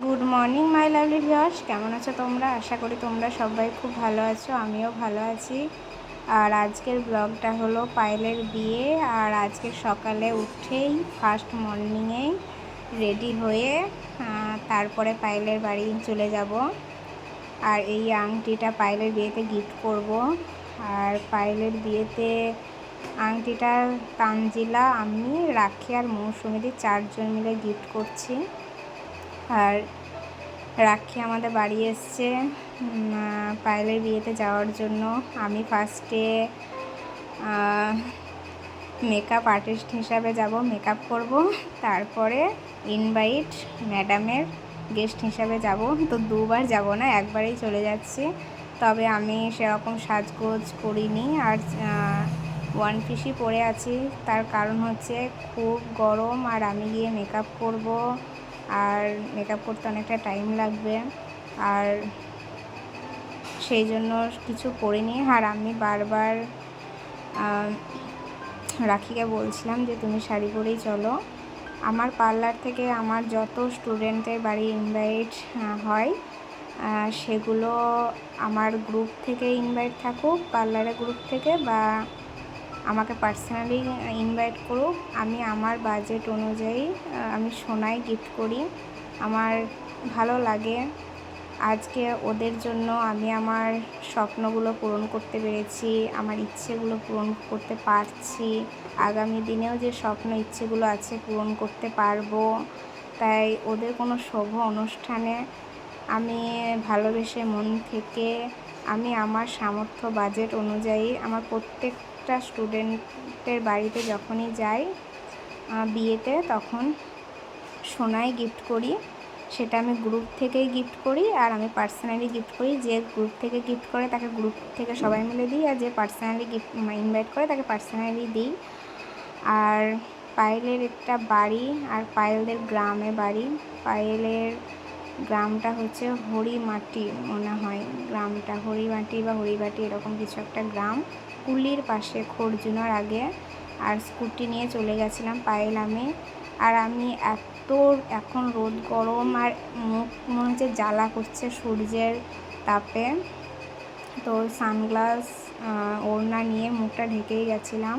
Good morning my lovely viewers কেমন আছো তোমরা? আশা করি তোমরা সবাই খুব ভালো আছো, আমিও ভালো আছি। আর আজকের ব্লগটা হলো পায়েলের বিয়ে। আর আজকে সকালে উঠেই ফার্স্ট মর্নিংয়েই রেডি হয়ে তারপরে পায়েলের বাড়ি চলে যাব। আর এই আংটিটা পায়েলের বিয়েতে গিফট করব। আর পায়েলের বিয়েতে আংটিটা তানজিলা, আমি, রাখি আর মৌসুমিদি চারজন মিলে গিফট করছি। আর রাখি আমাদের বাড়ি এসছে। পায়েলের বিয়েতে যাওয়ার জন্য। আমি ফার্স্টে মেকআপ আর্টিস্ট হিসাবে যাব মেকআপ করব। তারপরে ইনভাইট ম্যাডামের গেস্ট হিসাবে যাব। তো দুবার যাব না, একবারেই চলে যাচ্ছি। তবে আমি সেরকম সাজগোজ করিনি। আর ওয়ান পিসই পরে আছি। তার কারণ হচ্ছে খুব গরম আর আমি গিয়ে মেকআপ করব। আর মেকআপ করতে অনেকটা টাইম লাগবে। আর সেই জন্য কিছু পরিনি আর আমি বারবার রাখিকে বলছিলাম যে, তুমি শাড়ি পরেই চলো। আমার পার্লার থেকে আমার যত স্টুডেন্টের বাড়ি ইনভাইট হয় সেগুলো আমার গ্রুপ থেকে ইনভাইট থাকুক পার্লারের গ্রুপ থেকে বা আমাকে পার্সোনালি ইনভাইট করুক। আমি আমার বাজেট অনুযায়ী আমি সোনায় গিফট করি। আমার ভালো লাগে। আজকে ওদের জন্য আমি আমার স্বপ্নগুলো পূরণ করতে পেরেছি, আমার ইচ্ছেগুলো পূরণ করতে পারছি। আগামী দিনেও যে স্বপ্ন ইচ্ছেগুলো আছে পূরণ করতে পারব। তাই ওদের কোনো শুভ অনুষ্ঠানে আমি ভালোবেসে মন থেকে, আমি আমার সামর্থ্য বাজেট অনুযায়ী আমার প্রত্যেক একটা স্টুডেন্টের বাড়িতে যখনই যাই বিয়েতে তখন সোনায় গিফট করি। সেটা আমি গ্রুপ থেকেই গিফট করি আর আমি পার্সোনালি গিফট করি। যে গ্রুপ থেকে গিফট করে তাকে গ্রুপ থেকে সবাই মিলে দিই আর যে পার্সোনালি গিফট ইনভাইট করে তাকে পার্সোনালি দিই। আর পায়েলের একটা বাড়ি আর পায়েলদের গ্রামে বাড়ি। পায়েলের গ্রামটা হচ্ছে হরিমাটি মনে হয়। গ্রামটা হরিমাটি বা হরিবাটি এরকম কিছু একটা গ্রাম। কুলির পাশে খরজুনার আগে আর স্কুটি নিয়ে চলে গেছিলাম পায়েল আমি আর আমি এত, এখন রোদ গরম আর মুখ মনে হচ্ছে জ্বালা করছে সূর্যের তাপে। তো সানগ্লাস ওড়না নিয়ে মুখটা ঢেকেই গেছিলাম।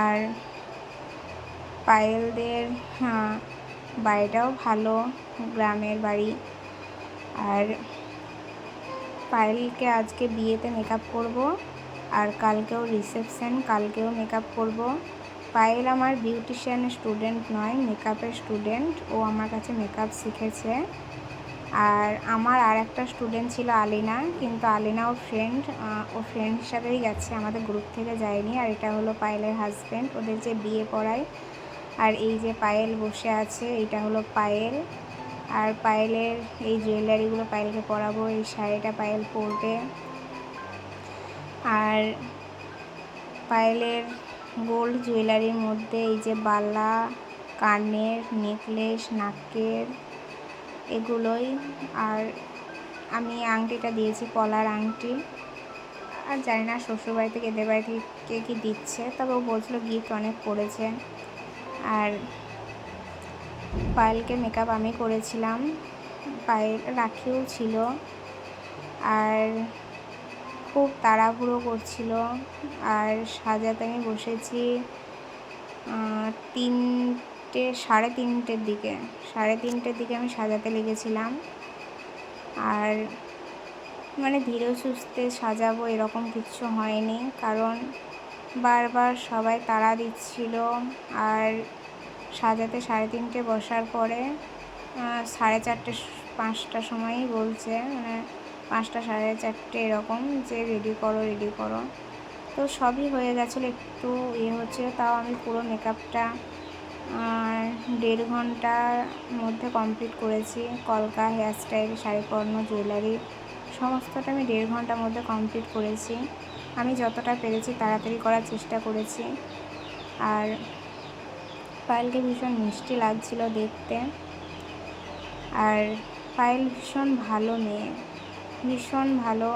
আর পায়েলদের বাড়িটাও ভালো, গ্রামের বাড়ি। আর পায়েলকে আজকে বিয়েতে মেকআপ করব, আর কালকেও রিসেপশন কালকেও মেকআপ করব। পায়েল আমার বিউটিশিয়ানের স্টুডেন্ট নয় মেকআপের স্টুডেন্ট ও আমার কাছে মেকআপ শিখেছে। আর আমার আর একটা স্টুডেন্ট ছিল আলিনা, কিন্তু আলিনা ও ফ্রেন্ড ও ফ্রেন্ড হিসাবেই গেছে আমাদের গ্রুপ থেকে যায়নি। আর এটা হলো পায়েলের হাজব্যান্ড ওদের যে বিয়ে পড়ায় আর এই যে পায়েল বসে আছে এটা হলো পায়েল। আর পায়েলের এই জুয়েলারিগুলো পায়েলকে পরাবো, এই শাড়িটা পায়েল পরবে। আর পায়েলের গোল্ড জুয়েলারির মধ্যে এই যে বালা, কানের নেকলেস, নাকের এগুলোই। আর আমি আংটিটা দিয়েছি, পলার আংটি। আর জানি না শ্বশুরবাড়ি থেকে এদের বাড়ি থেকে কে কী দিচ্ছে, তবে ও বলছিলো গিফট অনেক পড়েছে। পায়েলকে মেকআপ আমি করেছিলাম। পায়েল রাখিও ছিল। আর খুব তাড়াহুড়ো করছিল। আর সাজাতে আমি বসেছি তিনটে, সাড়ে তিনটের দিকে। সাড়ে তিনটের দিকে আমি সাজাতে লেগেছিলাম। আর মানে ধীরে সুস্থে সাজাবো এরকম কিছু হয়নি। কারণ বারবার সবাই তাড়া দিচ্ছিল। আর সাজাতে সাড়ে তিনটে বসার পরে সাড়ে চারটে, পাঁচটার সময়ই বলছে মানে পাঁচটা সাড়ে চারটে এরকম যে রেডি করো রেডি করো। তো সবই হয়ে গেছিল, একটু ইয়ে হচ্ছিল তাও আমি পুরো মেকআপটা দেড় ঘণ্টার মধ্যে কমপ্লিট করেছি। কলকা হেয়ারস্টাইল শাড়ি পরানো জুয়েলারি সমস্তটা আমি দেড় ঘণ্টার মধ্যে কমপ্লিট করেছি। আমি যতটা পেরেছি, তাড়াতাড়ি করার চেষ্টা করেছি। আর পায়েলকে ভীষণ মিষ্টি লাগছিল দেখতে। আর পায়েল ভীষণ ভালো মেয়ে ভীষণ ভালো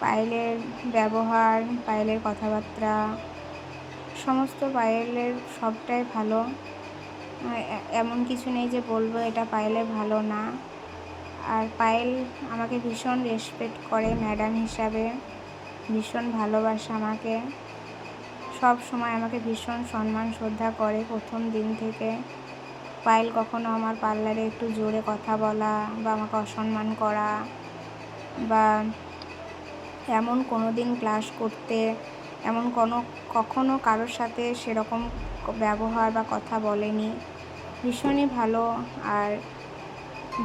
পায়েলের ব্যবহার পায়েলের কথাবার্তা, সমস্ত পায়েলের সবটাই ভালো। এমন কিছু নেই যে বলব এটা পায়েলে ভালো না। আর পায়েল আমাকে ভীষণ রেসপেক্ট করে ম্যাডাম হিসাবে। ভীষণ ভালোবাসে আমাকে। সব সময় আমাকে ভীষণ সম্মান, শ্রদ্ধা করে। প্রথম দিন থেকে পায়েল কখনো আমার পার্লারে একটু জোরে কথা বলা বা আমাকে অসম্মান করা বা এমন কোনো দিন ক্লাস করতে, এমন কোনো, কখনো কারোর সাথে সেরকম ব্যবহার বা কথা বলেনি। ভীষণই ভালো আর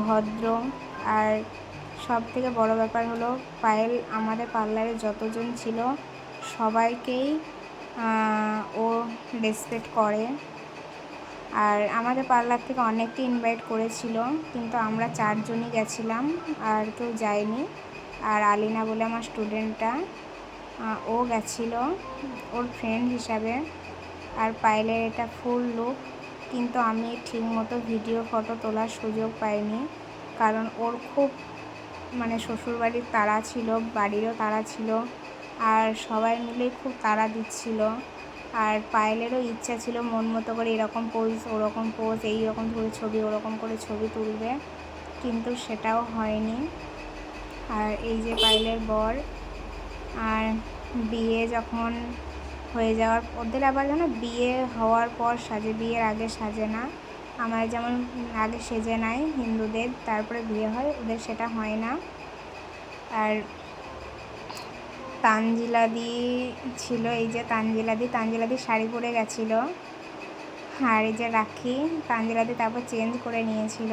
ভদ্র। আর সব থেকে বড় ব্যাপার হলো, পায়েল আমাদের পার্লারে যতজন ছিল সবাইকেই ও রেসপেক্ট করে। আর আমাদের পার্লার থেকে অনেককে ইনভাইট করেছিল, কিন্তু আমরা চারজনই গেছিলাম, আর কেউ যায়নি। আর আলিনা বলে আমার স্টুডেন্টটা ও গেছিল, ওর ফ্রেন্ড হিসাবে। আর পায়েলের এটা ফুল লুক কিন্তু আমি ঠিকমতো ভিডিও ফটো তোলার সুযোগ পাইনি, কারণ ওর খুব মানে শ্বশুরবাড়ির তারা ছিল, বাড়িরও তারা ছিল। আর সবাই মিলে খুব তাড়া দিচ্ছিল। আর পায়েলেরও ইচ্ছা ছিল মন মতো করে এরকম পোজ ওরকম পোজ এই রকম করে ছবি, ওরকম করে ছবি তুলবে। কিন্তু সেটাও হয়নি। আর এই যে পায়েলের বর, আর বিয়ে যখন হয়ে যাওয়ার, ওদের আবার যেন বিয়ে হওয়ার পর সাজে, বিয়ের আগে সাজে না। আমার যেমন আগে সেজে নাই হিন্দুদের, তারপরে বিয়ে হয়, ওদের সেটা হয় না। আর তানজিলাদি ছিল, এই যে তানজিলাদি তানজিলাদি শাড়ি পরে গেছিল। আর এই যে রাখি তানজিলাদি তারপর চেঞ্জ করে নিয়েছিল।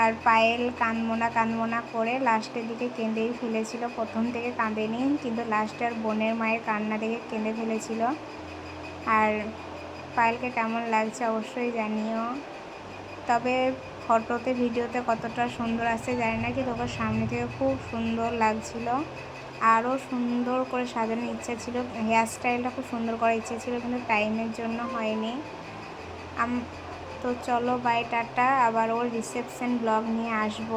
আর পায়েল কানমোনা কানমোনা করে লাস্টের দিকে কেঁদেই ফেলেছিল। প্রথম থেকে কাঁদেনি, কিন্তু লাস্টে আর বোনের মায়ের কান্না দেখে কেঁদে ফেলেছিল। আর পায়েলকে কেমন লাগছে অবশ্যই জানিও। তবে ফটোতে ভিডিওতে কতটা সুন্দর আসছে জানি না কি তোকে সামনে থেকে খুব সুন্দর লাগছিল। আরও সুন্দর করে সাজানোর ইচ্ছা ছিল। হেয়ার স্টাইলটা খুব সুন্দর করার ইচ্ছা ছিল, কিন্তু টাইমের জন্য হয়নি। আম, তো চলো বাই টাটা। আবার ওর রিসেপশন ব্লগ নিয়ে আসব।